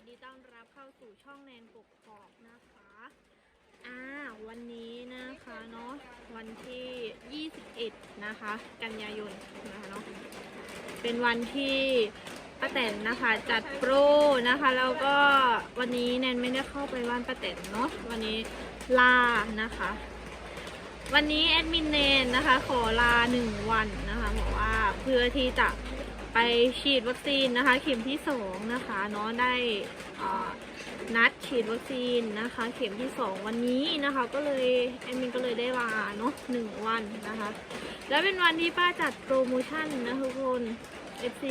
ยินดีต้อนรับเข้าสู่ช่องแนนปกครองนะคะ อ่า วันนี้นะคะเนาะ วันที่ 21 นะคะ กันยายนนะคะเนาะ เป็นวันที่ป้าแตนนะคะจัดโปรนะคะ แล้วก็วันนี้แนนไม่ได้เข้าไปบ้านป้าแตนเนาะ วันนี้ลานะคะ วันนี้แอดมินเนนนะคะ ขอลาหนึ่งวันนะคะบอกว่าเพื่อที่จะ ไปฉีดวัคซีนนะคะ เข็มที่สองนะคะเนาะได้นัดฉีดวัคซีนนะคะ เข็มที่สองวันนี้นะคะ ก็เลยแอดมินก็เลยได้ลาเนาะหนึ่งวันนะคะ แล้วเป็นวันที่ป้าจัดโปรโมชั่นนะทุกคน FC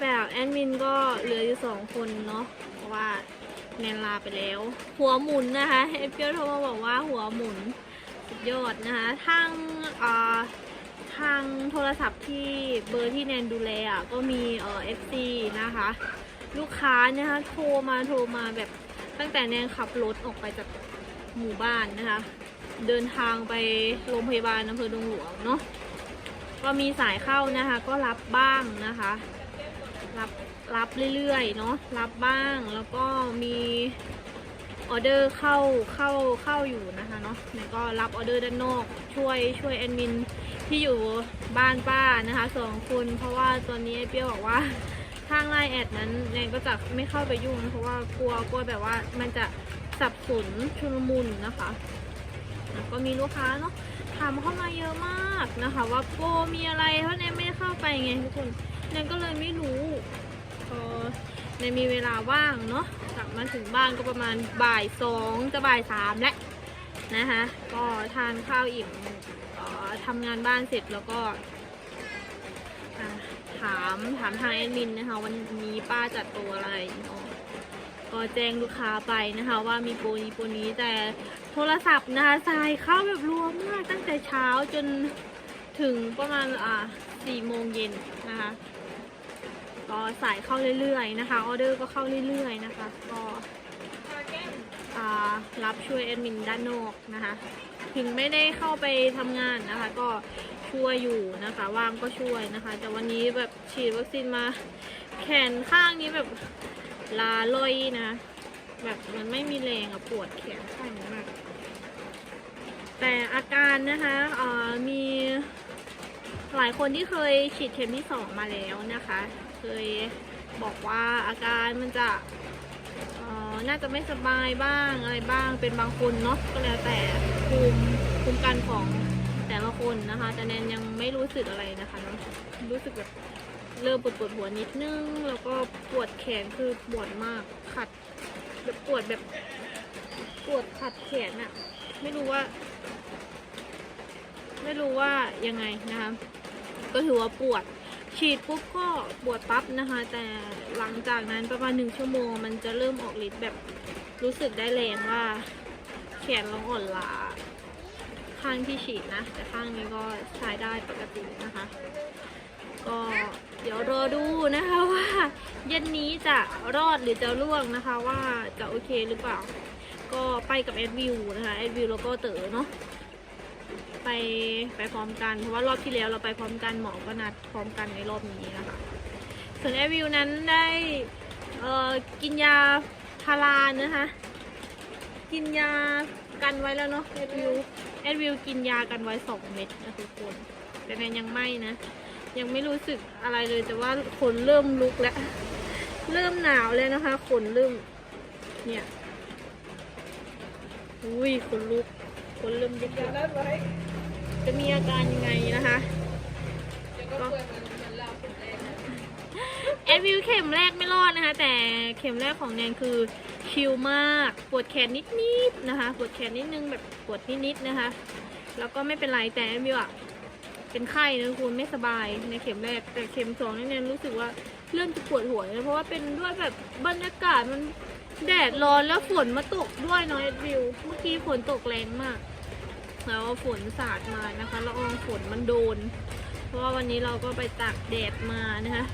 แบบแอดมินก็เหลืออยู่สองคนเนาะเพราะว่าแนนลาไปแล้ว หัวหมุนนะคะเอฟเปียวโทรมาบอกว่าหัวหมุนสุดยอดนะคะทางอ่า ทางโทรศัพท์ที่เบอร์ที่แนนดูแลอะก็มีเอ่อฟซีนะคะ ลูกค้านะคะโทรมาโทรมาแบบตั้งแต่แนนขับรถออกไปจากหมู่บ้านนะคะ เดินทางไปโรงพยาบาลอำเภอดงหลวงเนาะก็มีสายเข้านะคะ ก็รับบ้างนะคะ รับรับเรื่อยๆเนาะรับบ้างแล้วก็มี ออเดอร์เข้าเข้าเข้าอยู่นะคะเนาะแล้วก็รับออเดอร์ด้านนอกช่วยช่วยแอดมินที่อยู่บ้านป้านะคะสองคนเพราะว่าตอนนี้ไอ้เปรี้ยวบอกว่าทางไลน์แอดนั้นแนนก็จะไม่เข้าไปยุ่งนะเพราะว่ากลัวกลัวแบบว่ามันจะสับสนชุลมุนนะคะแล้วก็มีลูกค้าเนาะถามเข้ามาเยอะมากนะคะ ว่าโปรมีอะไรเพราะแนนไม่ได้เข้าไปไงทุกคนแนนก็เลยไม่รู้พอ ในมีเวลาว่างเนาะกลับมาถึงบ้านก็ประมาณบ่ายสองจะบ่ายสามแล้วนะคะก็ทานข้าวอิ่มออทำงานบ้านเสร็จแล้วก็ถามถามทางแอดมินนะคะวันนี้ป้าจัดตัวอะไรเนาะก็แจ้งลูกค้าไปนะคะ ว่ามีโปรนี้โปรนี้แต่โทรศัพท์นะคะสายเข้าแบบรวมมากตั้งแต่เช้าจนถึงประมาณอ่าสี่โมงเย็นนะคะ ก็สายเข้าเรื่อยๆนะคะ ออเดอร์ก็เข้าเรื่อยๆนะคะ ก็รับช่วยแอดมินด้านนอกนะคะ ถึงไม่ได้เข้าไปทำงานนะคะ ก็ช่วยอยู่นะคะว่างก็ช่วยนะคะ แต่วันนี้แบบฉีดวัคซีนมาแขนข้างนี้แบบลาลอยนะ แบบมันไม่มีแรงอะปวดแขนข้างมากแต่อาการนะคะมี หลายคนที่เคยฉีดเข็มที่สองมาแล้วนะคะ เคยบอกว่าอาการมันจะออน่าจะไม่สบายบ้างอะไรบ้างเป็นบางคนเนาะก็แล้วแต่ภูมิภูมิกันของแต่ละคนนะคะ แต่แนนยังไม่รู้สึกอะไรนะคะเนาะรู้สึกแบบเริ่มปวดปวดหัวนิดนึง แล้วก็ปวดแขนคือปวดมากขัดแบบปวดแบบปวดขัดแขนอะไม่รู้ว่า ไม่รู้ว่ายังไงนะคะ ก็ถือว่าปวด ฉีดปุ๊บก็ปวดปั๊บนะคะ แต่หลังจากนั้นประมาณหนึ่งชั่วโมง มันจะเริ่มออกฤทธิ์แบบรู้สึกได้แรงว่าแขนเราอ่อนล้าข้างที่ฉีดนะ แต่ข้างนี้ก็ใช้ได้ปกตินะคะ ก็เดี๋ยวรอดูนะคะว่า เย็นนี้จะรอดหรือจะร่วงนะคะ ว่าจะโอเคหรือเปล่า ก็ไปกับแอดวิวนะคะแอดวิวแล้วก็เต๋อเนาะ ไปไปพร้อมกัน เพราะว่ารอบที่แล้วเราไปพร้อมกันหมอก็นัดพร้อมกันในรอบนี้นะคะ ส่วนแอวิวนั้นได้เอ่อกินยาพารานะคะ กินยากันไว้แล้วเนาะแอดวิวแอดวิวกินยากันไว้สองเม็ดนะทุกคน แต่แนนยังไม่นะ ยังไม่รู้สึกอะไรเลยแต่ว่าขนเริ่มลุกแล้ว เริ่มหนาวแล้วนะคะขนเริ่มเนี่ยอุ้ยขนลุก ขนเริ่มยุบแล้วจะมีอาการยังไงนะคะแอดวิวเข็มแรกไม่รอดนะคะ แต่เข็มแรกของแนนคือชิลมากปวดแขนนิดๆนะคะปวดแขนนิดนึงแบบปวดนิดๆนะคะ แล้วก็ไม่เป็นไรแต่แอดวิวอะเป็นไข้นะคุณไม่สบายในเข็มแรกแต่เข็มสองนี่แนนรู้สึกว่าเริ่มจะปวดหัวเลยเพราะว่าเป็นด้วยแบบบรรยากาศมันแดดร้อนแล้วฝนมาตกด้วยเนาะแอดวิวเมื่อกี้ฝนตกแรงมาก แล้วฝนสาดมานะคะละอองฝนมันโดน เพราะว่าวันนี้เราก็ไปตากแดดมานะคะ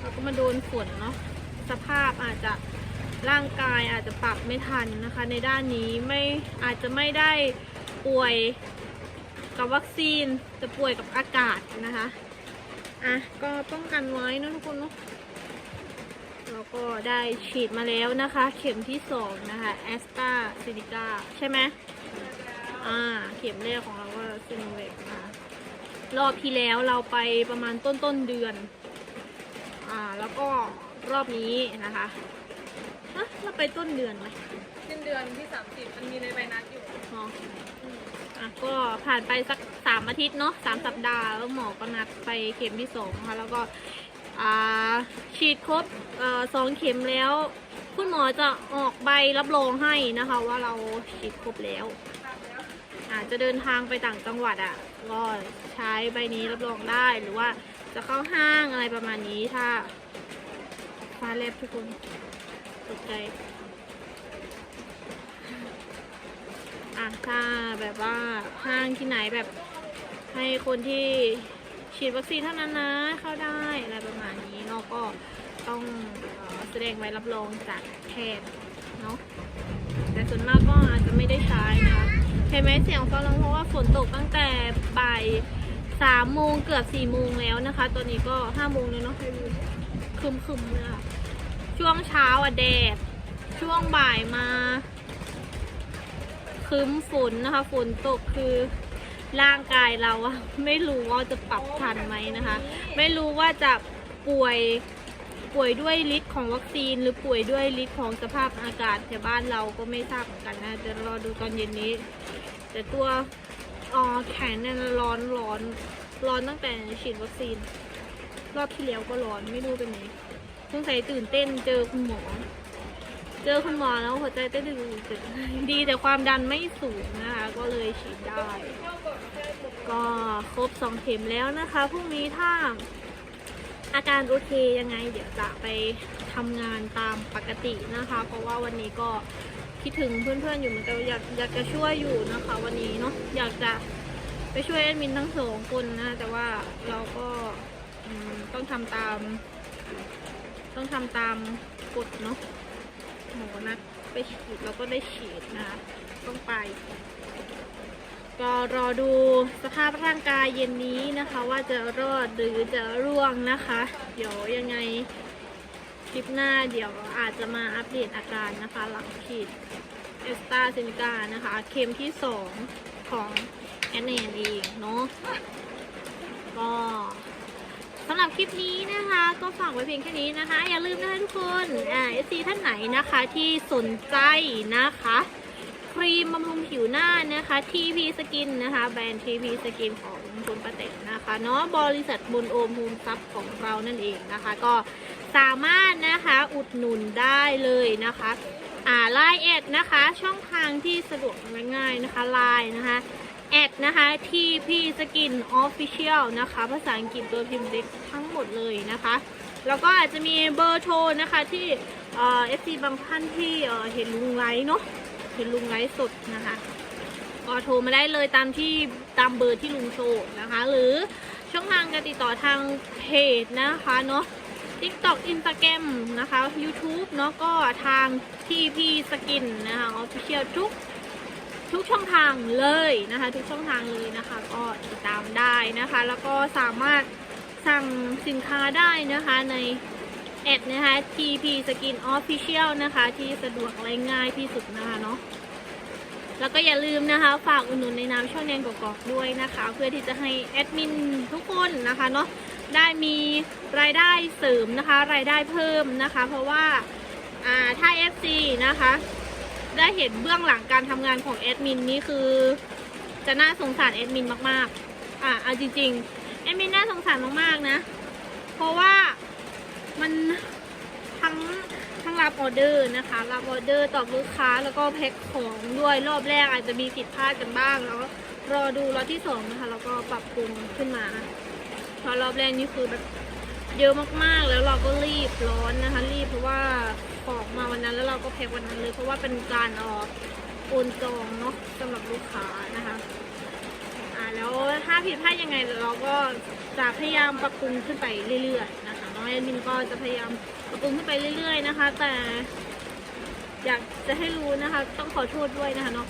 เราก็มาโดนฝนเนาะสภาพอาจจะร่างกายอาจจะปรับไม่ทันนะคะ ในด้านนี้ไม่อาจจะไม่ได้ป่วยกับวัคซีนจะป่วยกับอากาศนะคะอะก็ป้องกันไว้นะทุกคนเนาะแล้วก็ได้ฉีดมาแล้วนะคะ เข็มที่สองนะคะแอสตราเซเนกาใช่ไหม อ่า เข็มแรกของเราก็ซิโนแวคนะคะรอบที่แล้วเราไปประมาณต้นต้นๆเดือน อ่า แล้วก็รอบนี้นะคะฮะเราไปต้นเดือนไหมสิ้นเดือนที่ 30 มันมีในใบนัดอยู่เนาะอะก็ผ่านไปสักสามอาทิตย์เนาะสามสัปดาห์แล้วหมอก็นัดไปเข็มที่สองนะคะแล้วก็ อ่า ฉีดครบเอ่อสองเข็มแล้ว คุณหมอจะออกใบรับรองให้นะคะ ว่าเราฉีดครบแล้ว อาจจะเดินทางไปต่างจังหวัดอะก็ใช้ใบนี้รับรองได้หรือว่าจะเข้าห้างอะไรประมาณนี้ถ้าฟ้าแลบทุกคนตกใจอะถ้าแบบว่าห้างที่ไหนแบบให้คนที่ฉีดวัคซีนเท่านั้นนะเข้าได้อะไรประมาณนี้เนาะก็ต้องแสดงใบรับรองจากแพทย์เนาะแต่ส่วนมากก็อาจจะไม่ได้ใช้นะ เห็นไหมเสียงฟ้าร้องเพราะว่าฝนตกตั้งแต่บ่ายสามโมงเกือบสี่โมงแล้วนะคะ ตอนนี้ก็ห้าโมงเลยเนาะคึมคึมเลยอะช่วงเช้าอะแดด ช่วงบ่ายมาคึมฝนนะคะ ฝนตกคือร่างกายเราอะไม่รู้ว่าจะปรับทันไหมนะคะ ไม่รู้ว่าจะป่วย ป่วยด้วยฤทธิ์ของวัคซีน หรือป่วยด้วยฤทธิ์ของสภาพอากาศแถวบ้านเราก็ไม่ทราบเหมือนกันนะจะรอดูตอนเย็นนี้ แต่ตัวอ๋อแขนเนี่ยร้อนร้อนร้อนตั้งแต่ฉีดวัคซีน รอบที่แล้วก็ร้อนไม่รู้เป็นไงสงสัยตื่นเต้นเจอคุณหมอ เจอคุณหมอแล้วหัวใจเต้นดีดีแต่ความดันไม่สูงนะคะ ก็เลยฉีดได้ ก็ครบสองเข็มแล้วนะคะพรุ่งนี้ถ้า อาการโอเคยังไง เดี๋ยวจะไปทำงานตามปกตินะคะ เพราะว่าวันนี้ก็คิดถึงเพื่อนๆอยู่เหมือนกันอยากอยากจะช่วยอยู่นะคะ วันนี้เนาะอยากจะไปช่วยแอดมินทั้งสองคนนะแต่ว่าเราก็ต้องทำตาม ต้องทำตามกฎเนาะหมอนัดไปฉีดเราก็ได้ฉีดนะคะต้องไป ก็รอดูสภาพร่างกายเย็นนี้นะคะ ว่าจะรอดหรือจะร่วงนะคะ เดี๋ยวยังไงคลิปหน้าเดี๋ยวอาจจะมาอัปเดตอาการนะคะ หลังฉีดเอสตาเซนิกานะคะ เข็มที่สองของแอนเนเองเนาะก็สำหรับคลิปนี้นะคะ ก็ฝากไว้เพียงแค่นี้นะคะ อย่าลืมนะคะทุกคนอ่าเอซีท่านไหนนะคะที่สนใจนะคะ ครีมบำรุงผิวหน้านะคะ TP Skin นะคะ แบรนด์ TP Skin ของคุณป้าเต็นะคะเนาะบริษัทบุญโอมโฮมซับของเรานั่นเองนะคะ ก็สามารถนะคะอุดหนุนได้เลยนะคะอ่าไลน์แอดนะคะ ช่องทางที่สะดวกง่ายๆนะคะไลน์นะคะแอดนะคะ TP Skin Official นะคะ ภาษาอังกฤษตัวพิมพ์เล็กทั้งหมดเลยนะคะ แล้วก็อาจจะมีเบอร์โทรนะคะที่เอฟซีบางท่านที่เเห็นลุงไลฟ์เนาะ เห็นลุงไลฟ์สดนะคะก็โทรมาได้เลยตามที่ตามเบอร์ที่ลุงโชว์นะคะ หรือช่องทางการติดต่อทางเพจนะคะเนาะ TikTok Instagram นะคะ YouTube เนาะก็ทาง TP Skin นะคะ Official ทุกทุกช่องทางเลยนะคะ ทุกช่องทางเลยนะคะ ก็ติดตามได้นะคะ แล้วก็สามารถสั่งสินค้าได้นะคะใน แอดนะคะ TP Skin Official นะคะ ที่สะดวกและง่ายที่สุดนะคะเนาะแล้วก็อย่าลืมนะคะ ฝากอุดหนุนในนามช่องแนนกอกๆด้วยนะคะ เพื่อที่จะให้แอดมินทุกคนนะคะเนาะได้มีรายได้เสริมนะคะ รายได้เพิ่มนะคะ เพราะว่าอ่าถ้า FC นะคะ ได้เห็นเบื้องหลังการทำงานของแอดมินนี่คือ จะน่าสงสารแอดมินมากๆ อ่าเอาจริงๆแอดมินน่าสงสารมากๆนะ เพราะว่า มันทั้งทั้งรับออเดอร์นะคะ รับออเดอร์ตอบลูกค้าแล้วก็แพ็คของด้วยรอบแรกอาจจะมีผิดพลาดกันบ้าง แล้วก็รอดูรอบที่สองนะคะแล้วก็ปรับปรุงขึ้นมาเพราะรอบแรกนี่คือแบบเยอะมากๆ แล้วเราก็รีบร้อนนะคะ รีบเพราะว่าของมาวันนั้นแล้วเราก็แพ็ควันนั้นเลย เพราะว่าเป็นการออกโอนจองเนาะสำหรับลูกค้านะคะอ่าแล้วถ้าผิดพลาดยังไงเราก็จะพยายามปรับปรุงขึ้นไปเรื่อยๆนะคะ น้องแอดมินก็จะพยายามปรับปรุงขึ้นไปเรื่อย ๆ นะคะ แต่อยากจะให้รู้นะคะ ต้องขอโทษด้วยนะคะเนาะ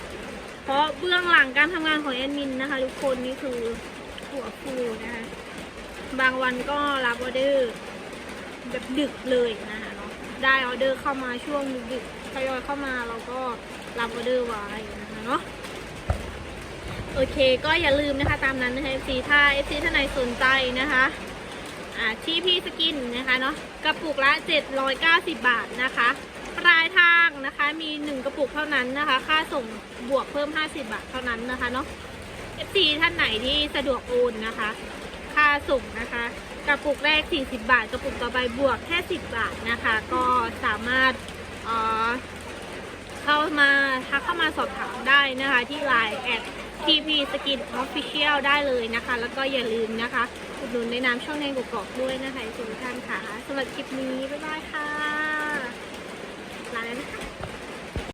เพราะเบื้องหลังการทำงานของแอดมินนะคะ ทุกคนนี่คือหัวฟูนะคะบางวันก็รับออเดอร์แบบดึกเลยนะคะเนาะได้ออเดอร์เข้ามาช่วงดึกๆทยอยเข้ามาเราก็รับออเดอร์ไว้นะคะเนาะโอเค ก็อย่าลืมนะคะตามนั้นนะคะ FC ถ้า FC ท่านไหนสนใจนะคะ อ่าชีพีสกินนะคะเนาะกระปุกละ 790 บาทนะคะ ปลายทางนะคะมี 1 กระปุกเท่านั้นนะคะ ค่าส่งบวกเพิ่ม 50 บาทเท่านั้นนะคะเนาะ FC ท่านไหนที่สะดวกโอนนะคะ ค่าส่งนะคะ กระปุกแรก 40 บาท กระปุกต่อไปบวกแค่ 10 บาทนะคะ ก็สามารถเอ่อเข้ามาทักเข้ามาสอบถามได้นะคะที่ Line แอด TP Skin Official ได้เลยนะคะ แล้วก็อย่าลืมนะคะอุดหนุนในนามช่องแนงกกอกด้วยนะคะทุกท่านค่ะสำหรับคลิปนี้ บ๊ายบายค่ะลาแล้วนะคะ